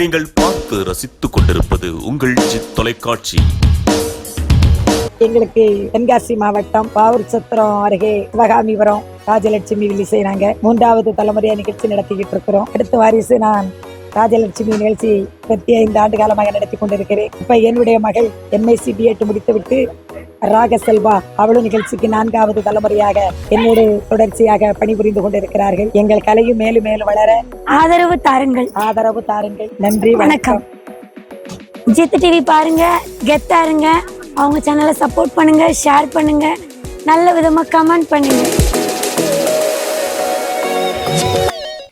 நீங்கள் பார்த்து ரசித்துக் கொண்டிருப்பது உங்கள் ஜி தொலைக்காட்சி. எங்களுக்கு தென்காசி மாவட்டம் பாவூர் சத்திரம் அருகே சிவகாமிபுரம் ராஜலட்சுமி வில்லி செய்யறாங்க மூன்றாவது தலைமுறையா நிகழ்ச்சி நடத்திக்கிட்டு இருக்கிறோம். அடுத்த வாரிசு நான் ராஜலட்சுமி நிகழ்ச்சி இருபத்தி ஐந்து ஆண்டு காலமாக நடத்தி கொண்டிருக்கிறேன். இப்ப என்னுடைய மகள் எம்எஸ்சி பிஎட் முடித்துவிட்டு ராக செல்வா அவளும் நிகழ்ச்சிக்கு நான்காவது தலைமுறையாக என்னோடு தொடர்ச்சியாக பணிபுரிந்து கொண்டிருக்கிறார்கள். எங்கள் கலையும் மேலும் மேலும் வளர ஆதரவு தாருங்கள். ஆதரவு தாருங்கள். நன்றி வணக்கம். ஜித்து டிவி பாருங்க கெத்தா இருங்க அவங்க சேனலை சப்போர்ட் பண்ணுங்க ஷேர் பண்ணுங்க. நல்ல விதமா கமெண்ட் பண்ணுங்க.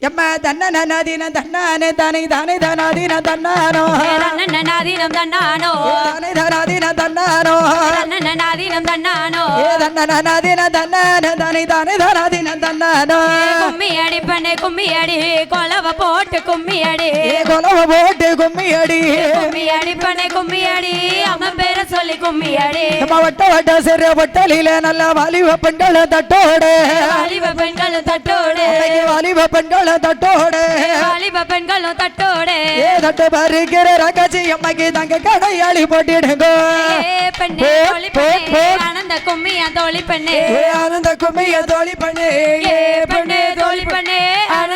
எம்ம தன்ன நதின தன்னானே தானே தானே தனாதின தன்னானோ? நாதீனம் தன்னானோ? தானே தனாதின தன்னானோ? நாதீனம் தன்னானோ? ஏ தன்ன நதின தன்னானே தானே தானே தனாதின தன்னானோ? கும்மி அடி பண்ணே கும்மி அடி கொலவ போட்டு கும்மி அடி கொலவ போட்டு கும்மி அடி கும்மி அடி பண்ணே கும்மி அடி அவன் பேர சொல்லி கும்மி அடி எம்ம வட்ட வட்ட சிறு வட்டலில நல்ல வாலிப பெண்கள் தட்டோடு. வாலிப பெண்களும் தட்டோடு. வாலிப பெண்கள் தட்டோடு. வாலிப பெண்களும் தட்டோடு. ஏ தட்டு பருகிற ரகச்சி அம்மைக்கு தங்க கடையாளி போட்டிடுங்க பெண்ணே தோழி பெண்ணே. ஆனந்த கும்மியா தோழி பெண்ணே. ஆனந்த கும்மிய தோழி பண்ணு ஏ பெண்ணே தோழி பெண்ணே.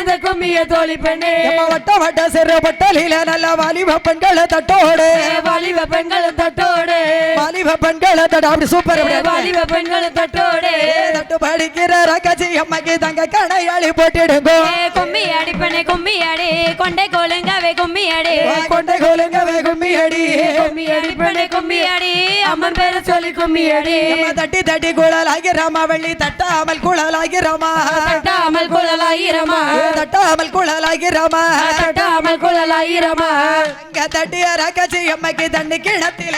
ஆனந்த கும்மிய தோழி பெண்ணே. வட்ட வட்ட சிறு வட்டலில நல்ல வாலிப பெண்கள் தட்டோடு. வாலிப பெண்களும் தட்டோடு. வாலிப பெண்கள் தட்ட அப்படி சூப்பர் வாலிப பெண்களும் தட்டோடு. தட்டு படிக்கிற ரகச்சி அம்மைக்கு தங்க கடையாளி போட்டிடுங்க. கும்மி அடி பண்ணே கும்மி அடி. கொண்டை கோலுங்கவே கும்மி அடி. கொண்டை கோலுங்க கும்மி அடி. கும்மி அடி பண்ணே கும்மி அடி. அம்மன் பேர சொல்லி கும்மி அடி. தட்டி தட்டி குழலாகி ராமா வள்ளி தட்டாமல் குழலாகி ராமா. தட்டாமல் குழலாயிரமா ஏ தட்டாமல் குழலாகி ராமா தட்டாமல் குழலாயிரமா. அங்க தட்டிய ரகச்சி அம்மைக்கு தண்ணி கிணத்தில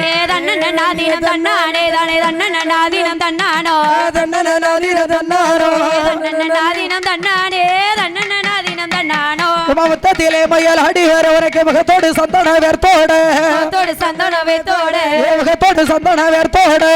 ஏ தன்னன நாதீனம் தன்னானே தானே தன்னன நாதீனம் தன்னானோ. தன்னன தன்னன நாதீனம் தன்னானே. தன்னன நாதீனம் தன்னானோ மொத்தத்திலே முயல் அடி வர உனக்கு முகத்தோடு சந்தன வேர்த்தோடு. தோடு சந்தன வேத்தோடு ஏ முகத்தோடு சந்தன வேர்த்தோடு.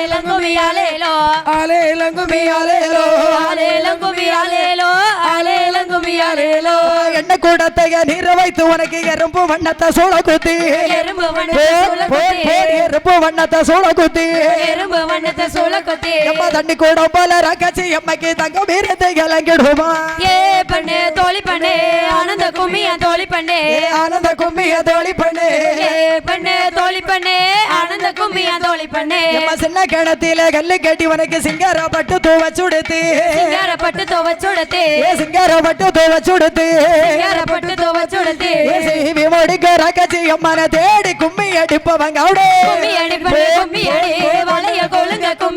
குமி அலேலோ ஆலேலம் குமி ஆலேலோ அலேலம் குமி அலேலோ அலேலம் குமி அலேலோ என்ன கூடத்தைய நீர வைத்து உனக்கு எறும்பு வண்ணத்தை சூழ குத்தி எறும்பு வண்ணத்தை சூழ கொத்தி எறும்பு வண்ணத்தை சூழ குத்தி எறும்பு வண்ணத்தை சூழ கொத்தி எம்மா தண்ணி கூட போல ரகச்சி எம்மைக்கு தங்க வீரத்தை கலங்கிடுமா. ஏ பண்ணே தோழி பண்ணே ஆனந்த கும்மியா தோழி பண்ணே. ஆனந்த கும்மிய தோழி பண்ணு. ஏ பண்ணே தோழி பண்ணே ஆனந்த கும்மியா தோழி பண்ணே. எம்மா சின்ன கிணத்தில கல்லு கட்டி உனக்கு சிங்கார பட்டு தூவ சுடுத்து. சிங்காரப்பட்டு துவச்சுடத்தே சிங்கார பட்டு தூவ சுடுத்து. சிங்காரப்பட்டு துவச்சுடத்தே சிவி முடிக்க ரகச்சி அம்மனை தேடி கும்மி அடிப்பவங்க அவடே கும்மி அடி பண்ணே கும்மி அடி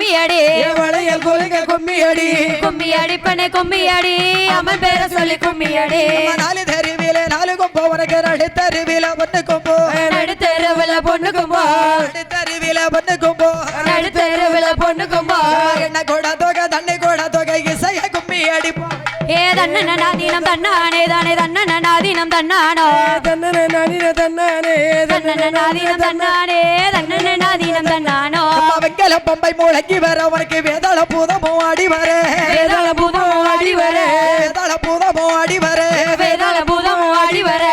கும்மி அடி வளையல் கொலுங்க கும்மி அடி கும்மி அடி பண்ணே கும்மி அடி அம்மன் பேர சொல்லி கும்மி அடி நாலு தெருவில நாலு கொம்போ உனக்கு நடு தெருவில ஒண்ணு கொம்போ. நடுத்தெருவுல பொண்ணு கும்போ. நடு தெருவில ஒண்ணு கொம்போ. நடுத்தெருவுல பொண்ணு கும்போ. என்ன கூட தொகை தண்ணி கூட தொகை இசைய கும்மி அடிப்போம் ஏ தன்னன நாதீனம் தன்னானே தானே தன்னன நாதீனம் தன்னானோ. தன்னன நனின தன்னானே தன்னன நாதீனம் தன்னானே தன்னன நாதீனம் தன்னானோ. வெங்கல பம்பை முழங்கி வர உனக்கு வேதாள பூதமும் ஆடி வர. வேதாள பூதம் ஆடி வர. வேதாள பூதமும் ஆடி வர. வேதாள பூதம் ஆடி வர.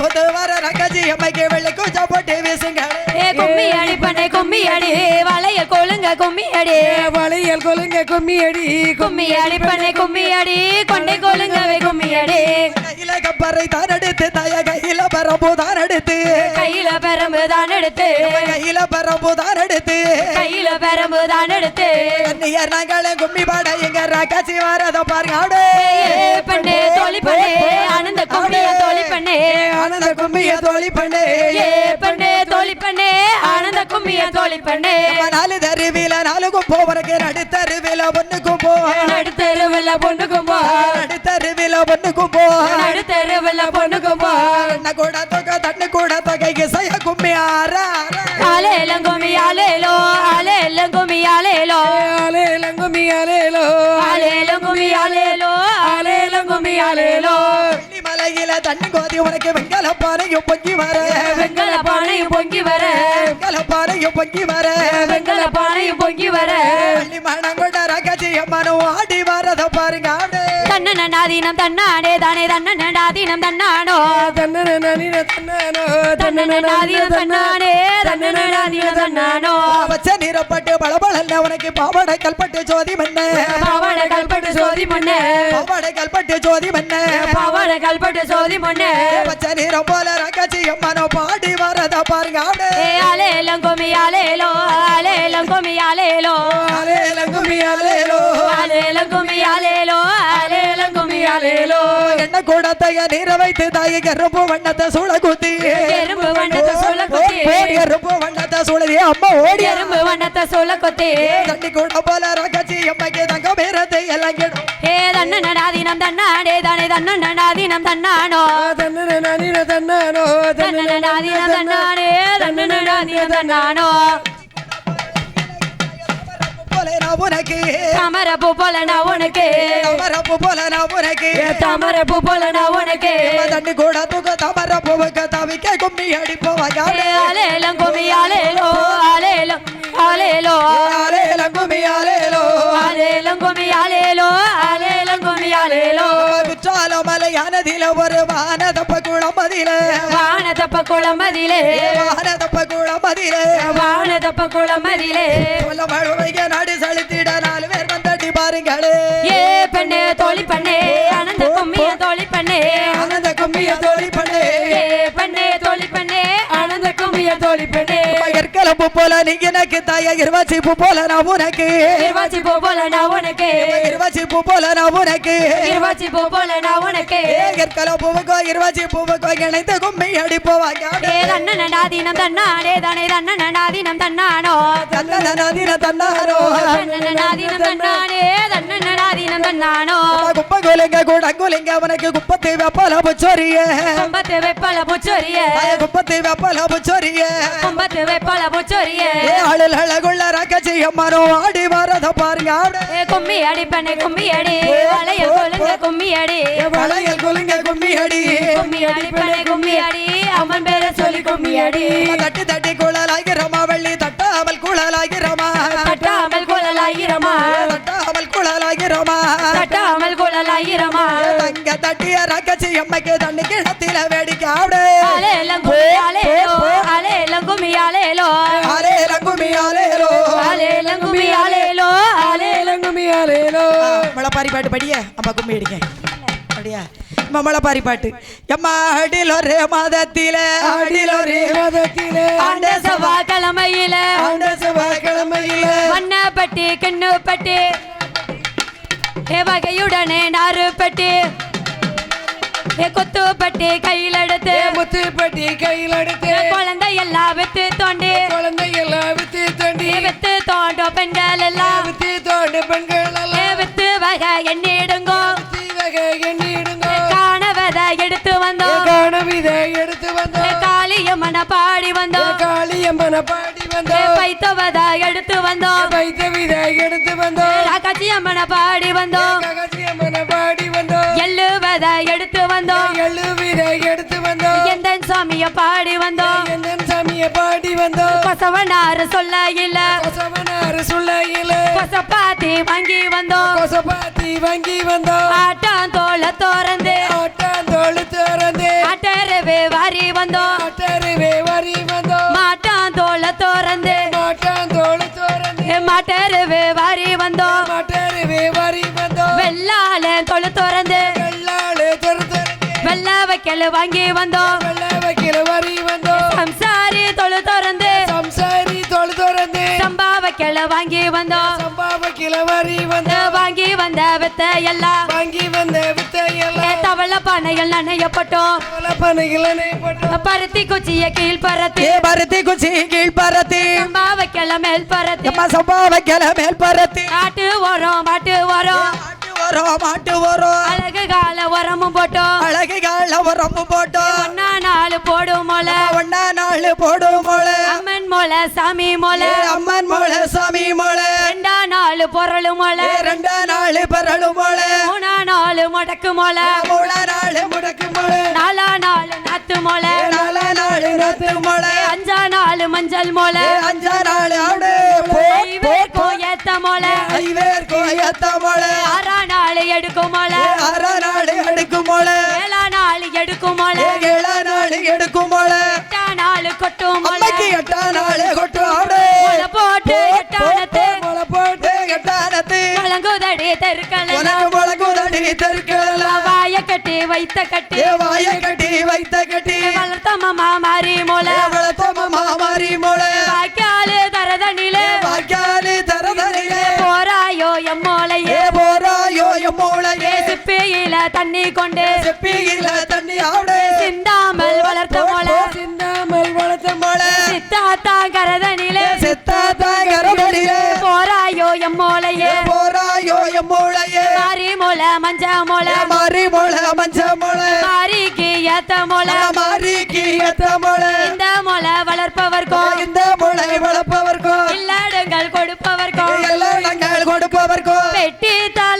புது வர ரகஜி அம்மைக்கு வெள்ளை கூச்சா போட்டு வீசுங்க ஏ கும்மி அடி பண்ணே கும்மி அடி. வளைய கொழுங்க கும்மி அடி. வளையல் கொலுங்க கும்மி அடி. கும்மி அடி பண்ணே கும்மி அடி. கொண்டை கொழுங்கவே கும்மி அடி. கப்பரை தான் எடுத்து தாய கையில பரம்பு தான் எடுத்து கையில பெரம்பு தான் எடுத்து கையில பரம்பு தான் எடுத்து கையில பெரம்பு தான் எடுத்து கண்ணியர் நாங்களே கும்மி பாட எங்க ரகச்சி வரத பாருங்க. பண்ணே தோழி பண்ணே ஆனந்த கும்மிய தோழி பண்ணே ஆனந்த கும்மிய தோழி பண்ணு ஏ பண்ணே தோழி பண்ணே கும்மிய தோழி பண்ணே நம்ம நாலு தெருவில நாலு கும்போ உனக்கு நடு தெருவில ஒண்ணு கும்போ நடுத்தெருவுல பொண்ணு கும்போ நடு தெருவில ஒண்ணு கும்போ நடுத்தெருவுல பொண்ணு கும்போ என்ன கூட தொகை தண்ணு கூட தொகை இசைய கும்மி ஆறா ஆலேலம் கும்மி ஆலேலோ ஆலேலம் கும்மி ஆலேலோ ஆலேலம் கும்மி ஆலேலோ ஆலேலம் கும்மி ஆலேலோ ஆலேலம் கும்மி ஆலேலோ வெங்கல தண்ணி கோதி உனக்கு வெங்கல பானையும் பொங்கி வர. வெங்கல பானையும் பொங்கி வர. வெங்கல பானையும் பொங்கி வர. வெங்கல பானையும் பொங்கி வர. அள்ளி ரகஜி அம்மனும் ஆடி வரத பாருங்க. நாதீனம் தன்னாடே தானே தன்னன நாதீனம் தன்னானோ தன்னன நனின தன்னானோ தன்னன நாதீனம் தன்னானே பச்சை நிறப்பட்டு பளபளன்னு உனக்கு பாவாடை கல்பட்டு ஜோதி மண்ண. பாவாட கல்பட்டு சோதி மண்ணே. பாவாடை கல்பட்டு ஜோதி மண்ண. பாவாட கல்பட்டு சோதி மண்ணே. பச்சை நிறம் போல ரகச்சி அம்மனோ பாடி வரதா பாருங்க ஆடு. அலேலம் கொமி அலேலோ அலேலம் கொமி அலேலோ அலேலம் கும்மி அலேலோ அலேலம் கொமி அலேலோ என்ன கூடத்தைய நீர வைத்து தாயை கருப்பு வண்ணத்தை சூழ குத்தி எறும்பு வண்ணத்தை சூழ குத்தி. கருப்பு வண்ணத்தை சூழி அம்மா ஓடி. எறும்பு வண்ணத்தை சொல்ல கொத்தி தண்ணி கூட போல ரகச்சி அம்மைக்கு தங்க பேரத்தை எல்லாம் கிடும் ஏ தன்னன நாதீனம் தன்னாடே தானே தன்னன. நாதீனம் தன்னானோ தன்னன நனின தன்னானோ தன்னன நாதீனம் தன்னாடே தன்னன நாதீனம் தன்னானோ போல நான் உனக்கு. தாமரப்பூ போல நான் உனக்கு. தமரப்பு போல நான் உனக்கு. தாமரப்பூ போல நான் உனக்கு. தண்ணி கூட தூக்க தமரப்புவுக்கு தவிக்க கும்மி அடிப்போவாங்க ஏ அலேலம் கொமி அலேலோ அலேலம் அலேலோ அலேலம் கும்மி அலேலோ அலேலம் கொமி அலேலோ அலேலம் கொமி அலேலோ குற்றால மலையானதில ஒரு வானதப்ப குளமதில. வானதப்ப குளமதிலே. வானதப்ப குளமதில. வானதப்ப குளமதிலே. சொல்ல மழைய நாடு செலுத்திட நாலு பேர் வந்தடி பாருங்களே. ஏ பெண்ணே தோழி பண்ணே ஆனந்த கும்மிய தோழி பண்ணே ஆனந்த கும்மிய தோழி பண்ணே மகற்கலம்பு போல நீங்க எனக்கு தாய இருவாச்சிப்பு போல நான் உனக்கு. இருவாச்சி போ போல நான் உனக்கு. இருவாச்சிப்பு போல நான் உனக்கு. இருவாச்சி போ போல நான் உனக்கு. கற்கலம்புவுக்கோ இருவாச்சிப்புவுக்கோ இணைந்து கும்மி அடிப்போவாங்க ஏ தன்னன நாதீனம் தன்னாடே தானே தன்னன? நாதீனம் தன்னானோ தன்னன? நதின தன்னாரோ தன்னன நாதீனம் தன்னாடே தன்னன? நாதீனம் தன்னானோ குப்ப குலிங்க கூட குலிங்க உனக்கு குப்பத்தை வெப்பல புச்சோரிய. கொம்பத்து வெப்பல புச்சொரிய. குப்பத்தை வெப்பல புச்சோரிய. கொம்பத்து வெப்பல புச்சொரிய ஏ அழல் அழகுள்ள ரக்கச்சி அம்மாரோ ஆடி வரத பாருங்க ஆடு ஏ கும்மி அடி பண்ணே கும்மி அடி. வளைய கொழுங்க கும்மி அடி. வளையல் குலுங்க கும்மி அடி. கும்மி அடி பண்ணே கும்மி அடி. அம்மன் பேரை சொல்லி கும்மி அடி. தட்டி தட்டி குழலாகிறமா வள்ளி தட்டாமல் குழலாகிறமா கட்டாமல் குழலாயிரமா. தட்டாமல் குழலாகிறமா கட்டாமல் குழலாயிரமா. தங்க தட்டிய ரக்கச்சி அம்மைக்கு தண்ணி கிணத்தில வேடிக்கை ஆடு. அலேலம் கும்மி அலேலோ அலேலம் லங்குமியாலேலோ முளைப்பாரி பாட்டு படிய. அம்மா கும்மி அடிக்க அப்படியா? பாட்டு. எம்மா அடிலொரு மாதத்தில. அடிலொரு மதத்திலே. ஆண்ட செவ்வாய்க்கிழமையில. ஆண்ட செவ்வாய்க்கிழமையில. வண்ணப்பட்டி கிண்ணுப்பட்டி. ஏ வகையுடனே நாறுப்பட்டி. கொத்துப்பட்டி கையில் எடுத்து. முத்துப்பட்டி கையில் எடுத்து. குழந்தை எல்லாம் வித்து தோண்டி. குழந்தையெல்லாம் வித்து தண்டி. வித்து தோண்டும் பெண்கள் எல்லாம். வித்து தோண்டு பெண்கள் எல்லாம். வித்து வகை எண்ணிடுங்கோ. வகை எண்ணிடுங்க. காணவதை எடுத்து வந்தோம். காணவிதை எடுத்து வந்தோம். காளியம்மன பாடி வந்தோம். காளியம்மன பாடி வந்தோம். பைத்தவதை எடுத்து வந்தோம். வைத்த விதை எடுத்து வந்தோம். ராக்காச்சி அம்மனை பாடி வந்தோம். எடுத்து வந்தோம். எள்ளு விதை எடுத்து வந்தோம். எந்த சாமிய பாடி வந்தோம். எந்த சாமிய பாடி வந்தோம். கொசவனாரு சொல்ல இல்ல. கொசவனார் சுள்ளையில கொசப்பாத்தி வாங்கி வந்தோம். கொசப்பாத்தி வாங்கி வந்தோம். ஆட்டாம் தோலை திறந்து. ஆட்டாந்தோಳು திறந்து. ஆட்டரவே வாரி வந்தோம். ஆட்டருவே வரி வந்தோம். மாட்டாம் தோலை திறந்து. மாட்டாந்தோಳು திறந்து. மாட்டரவே வாரி வந்தோம். மாட்டருவே வரி வந்தோம். வெள்ளால தொழு திறந்து. வைக்கல் வாங்கி வந்தோம். வைக்கிற வரி வந்தோம். சம்சாரி தொழு திறந்து. சம்சாரி தோಳು திறந்து. சம்பா வைக்கல வாங்கி வந்தோம். சம்பாவக்கில வரி வந்தோம். வாங்கி வந்த வித்த எல்லாம் வாங்கி வந்த வித்தையெல்லாம் தவள பானைகள் நனையப்பட்டோம். பனைகளை போட்டு பருத்தி குச்சிய கீழ் பரத்தி. பருத்தி குச்சி கீழ் பரத்தி. சம்பா வைக்கல மேல் பரத்தி. சம்பா வைக்கல மேல் பரத்தி. ஆட்டு ஓரம் மாட்டு ஓரம் வரோம் மாட்டு வரோம் அழகு கால உரமும் போட்டோம் அழகு கால உரம்பு போட்டோம் ஒன்னா நாலு போடும் மொளை ஒன்னா நாள் போடும் மொளை அம்மன் மொளை சாமி மொளை அம்மன் மொளை சாமி மொளை ரெண்டா நாலு பொருளும் மொளை ரெண்டா நாள் பரளு மொளை மூணா நாலு முடக்கு மொளை மூணா நாள் முடக்கு மொளை நாலா நாலு நாத்து மொளை நாலா நாள் நாத்து மொளை அஞ்சா நாலு மஞ்சள் மொளை அஞ்சா நாள் மொளை ஐவேர் கோயத்த மொளை ஆறா நாள் எடுக்கும் மொளை அற நாடு எடுக்கும் மொளை ஏழா நாள் எடுக்கும் மொளை ஏழ நாடு எடுக்கும் மொளை எட்டா நாள் கொட்டும் அம்மைக்கு எட்டா நாளே கொட்டு ஆடு. மொளை போட்டு எட்டானத்து மொளை போட்டு எட்டானத்து முழங்குதடி தெருக்களெல்லாம். உனக்கு முழங்குதடி தெருக்கலாம் வாய கட்டி வைத்த கட்டி. வாய கட்டி வைத்த கட்டி. வளர்த்த மாமா மாறி மொளை வளர்த்தம மாமாரி வாய்க்காலு தண்ணி கொண்டு செப்பியில தண்ணி ஆடு. சிந்தாமல் வளர்த்த மொளை. சிந்தாமல் வளர்த்த மொளை. சித்தாத்தா கரதனிலே. செத்தாத்தா கரதனிலே. போராயோ எம்மோளையே போராயோ என் மூளையே. மாறி மொளை மஞ்ச மொளை. மாறி மொளை மஞ்ச மொளை. மாரிக்கு ஏத்த மொளை. மாறிக்கு ஏத்த மொளை. இந்த மொளை வளர்ப்பவர்க்கும் இந்த மொளை வளர்ப்பவர்க்கும் இல்லடங்கள் கொடுப்பவர்க்கும் எல்லாம் கொடுப்பவர்க்கும் பெட்டி தலைய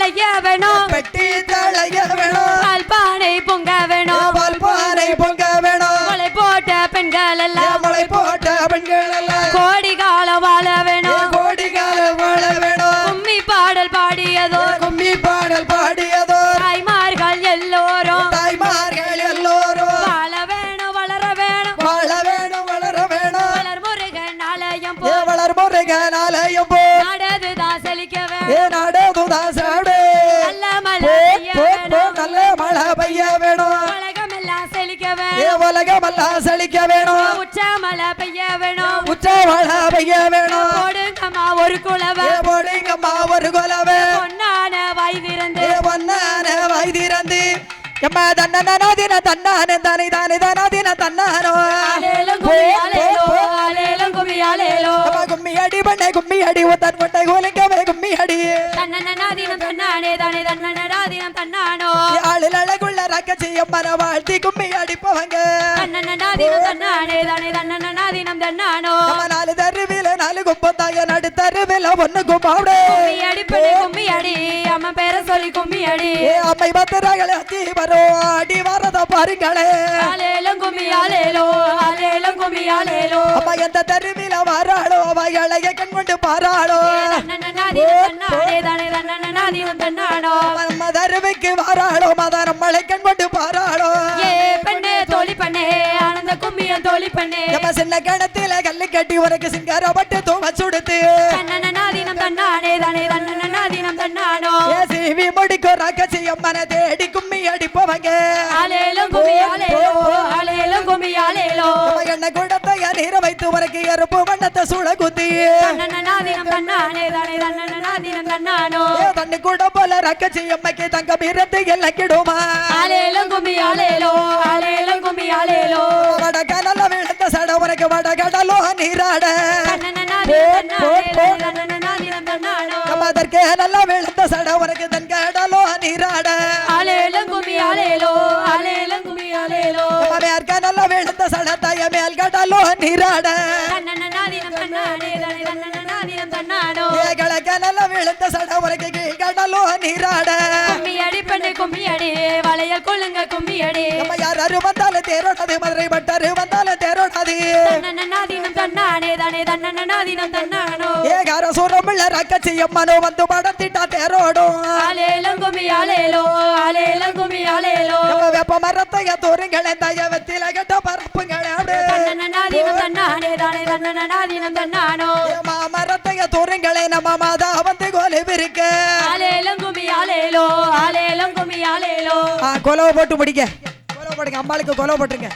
செழிக்க வேணும். உச்ச மழை பெய்ய வேணும். உச்ச மழை பெய்ய வேணும். போடுங்கம்மா ஒரு குளவ ஏ போடுங்கம்மா ஒரு கொலவே பொன்னான வாய் திறந்து. ஏ பொன்னான வாய் திறந்து. எம்மா தன்னன தின தன்னானே தானே தானே தானா தின தன்னானோ அடி உத்தன் முட்டை கோலிக்கவே கும்மி அடி. தன்னநாதீனம் தன்னானே தானே தன்னநாதீனம் தன்னானோ. ஆளில் அழகுள்ள ரக்கச்சி அம்மன வாழ்த்தி கும்மி அடிப்பவங்க தன்னநாதீனம் தன்னானே தானே தன்னநாதீனம் தன்னானோ. நம்ம நாலு தருவில நாலு கும்பத்தாய நடு தருவில ஒண்ணு கும்பாவிடு கும்மி அடிப்படி கும்மி அடி அம்மா பேரை சொல்லி கும்மி அடி. அம்மை பத்திரங்களை அத்தி வரும் அடி வரத பாருங்களே. ஆலேலும் கும்மி ஆலேலோ ஆலேலும் கும்மி ஆலேலோ அம்மா எந்த தருவில வராளோ அவ இளைய கண் கொண்டு பாராளோ நம்ம தருவிக்கு வராளோ மதாரம் மலை கண் கொண்டு பாராளோ ஏ பெண்ணே தோழி பண்ணே ஆனந்த கும்மியம் தோழி பண்ணே. நம்ம சின்ன கிணத்துல கல்லு கட்டி உனக்கு சிங்காரப்பட்டு தூவ சுடுத்து. தன்னநாதீனம் தன்னானே தானே தன்னநாதீனம் தன்னானோ. ஏ சிவி முடிக்கும் ரக்கச்சி அம்மனை தேடி கும்மி அடிப்பவங்க. ஆலேலும் கும்மி ஆலேலோ ஆலேலும் கும்மி ஆலேலோ நம்ம என்ன கூடத்தை நீர வைத்து உனக்கு எறுப்பு வண்ணத்தை சுட குத்தி தண்ணி கூட போல ரக்கச்சி அம்மைக்கு தங்க மீறத்து எல்லாம் கிடுமா. ஆலேலும் கும்மி ஆலேலோ ஆலேலும் கும்மி ஆலேலோ. வடகடல விழுந்த சட உனக்கு வடகடலோ நீராட. நம்ம அதற்கு நல்ல விழுந்த சட உனக்கு தன் கடலோ நீராட. மேல் கடலோ நீராட தன்னானோ? ஏ கிழக்க நல்ல விழுந்த சட உனக்கு கீழ் கடலோ நீராட. கும்மி அடி பண்ணு கும்மி அடி வளையல் கொள்ளுங்க கும்மி அடி நம்ம யாரு வந்தாலும் தேரோடாது மதுரை பட்டாரு வந்தாலும் தேரோடாது தன்னநாதீனம் தன்னானே தானே தன்னநாதீனம் தன்னானோ? ஏகார சூரமுள்ள ரக்கச்சி அம்மனோ வந்து படத்திட்டா தேரோடும் ஆலேலும் கும்மி ஆலேலோ ஆலேலும் கும்மி ஆலேலோ. நம்ம வெப்ப மரத்தைய தோறுங்களே தய வெத்தில கட்ட பரப்புங்களே தன்னநாதீனம் தன்னானே தானே தன்னநாதீனம் தன்னானோ? மரத்தைய தோறுங்களே நம்ம மாதா வந்து கோலி விரிக்க ஆலேலும் கும்மி ஆலேலோ ஆலேலும் கும்மி ஆலேலோ கொலவை போட்டு பிடிக்க கொலவை போடுங்க அம்மாளுக்கு கொலவை போட்டுருங்க.